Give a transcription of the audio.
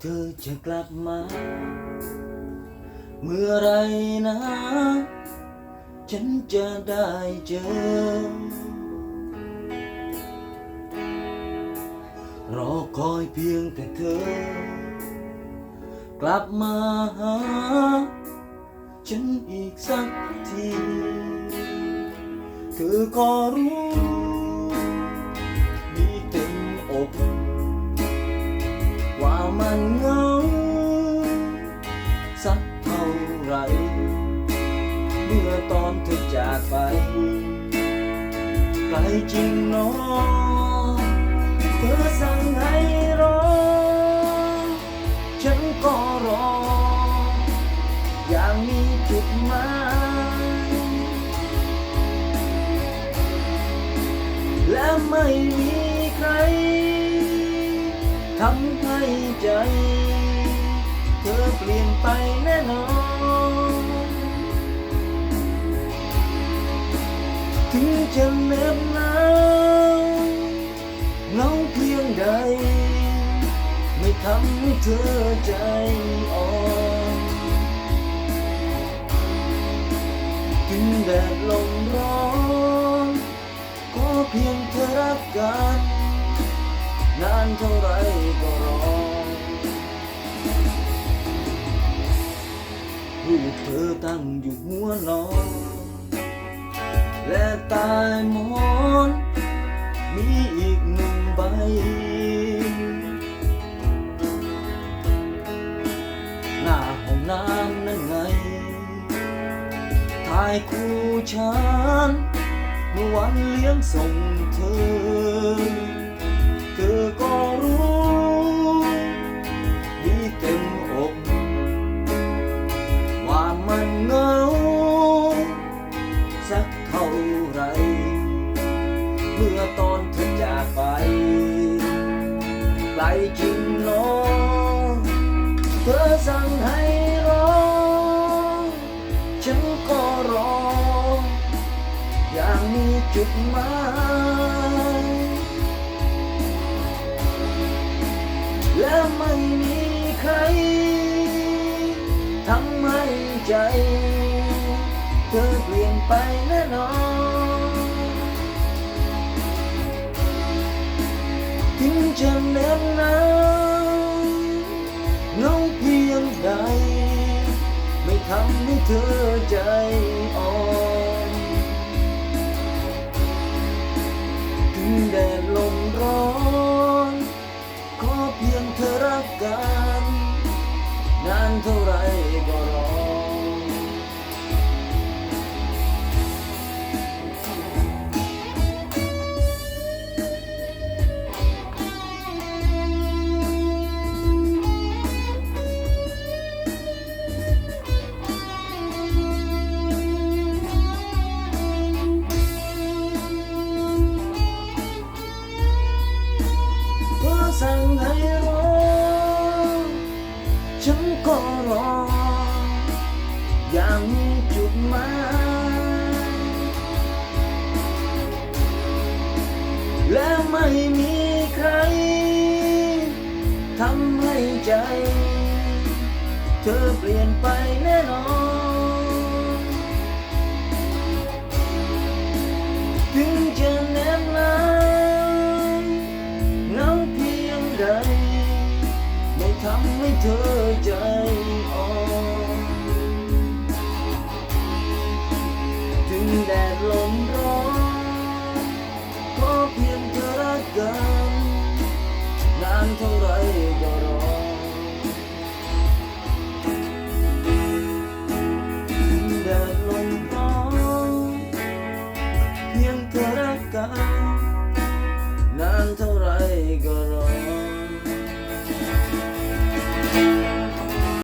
เธอจะกลับมา เมื่อไรนะ ฉันจะได้เจอ รอคอยเพียงแต่เธอ กลับมาหา ฉันอีกสักที เธอก็รู้ มื่อตอนเธอจากไป ไกลจริงเนาะเธอสั่งให้รอ ฉันก็รอ อย่างมีจุดหมายและไม่มีใครทำให้ใจ เธอเปลี่ยนไป ถึงจะเหน็บหนาวเงาเพียงใด ไม่ทำให้เธอใจอ่อนถึงแดดลมร้อนก็เพียงเธอรักกันนานเท่าไรก็รอรูปเธอตั้งอยู่หัวนอน ตายหมอนมีอีกหนึ่งใบ หน้าห้องน้ำนั่นไงถ่ายคู่ฉันเมื่อวันเลี้ยงส่ง ลจริงน้องเธอสั่งให้รอฉันก็รออย่างมีจุดหมายและไม่มีใครทำให้ใจ เธอเปลี่ยนไปแน่นอน จะเหน็บหนาวเงาเพียงใด ไม่ทำให้เธอใจอ่อน ฉันก็รออย่างมีจุดหมายและไม่มีใครทำให้ใจ เธอเปลี่ยนไปแน่นอน ถึงจะแน่นหนาวเงาเพียงใด ทำให้เธอใจอ่อนถึงแดดลมร้อนเพราะเพียงเธอรักกันนานเท่าไรก็รอถึงแดดลมร้อนเพียงเธอรักกันนานเท่าไรก็รอ